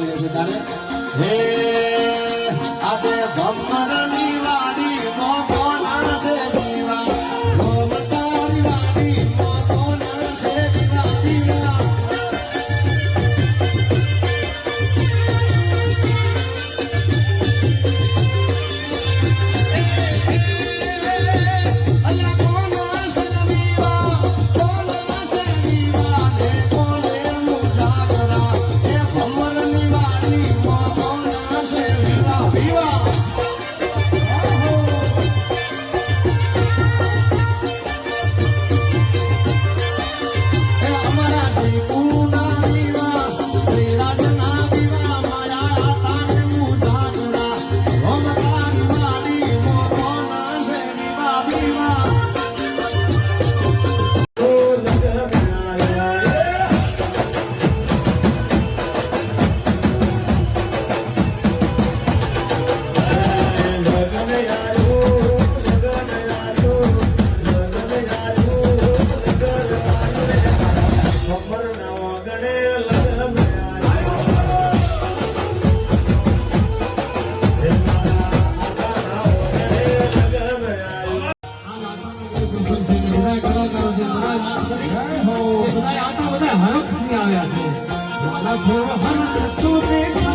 मिले तारे हे आते ब्रह्मरण બધા કલાકારો છે બધા વાત આવ્યા છે. મારા ઘર હર તું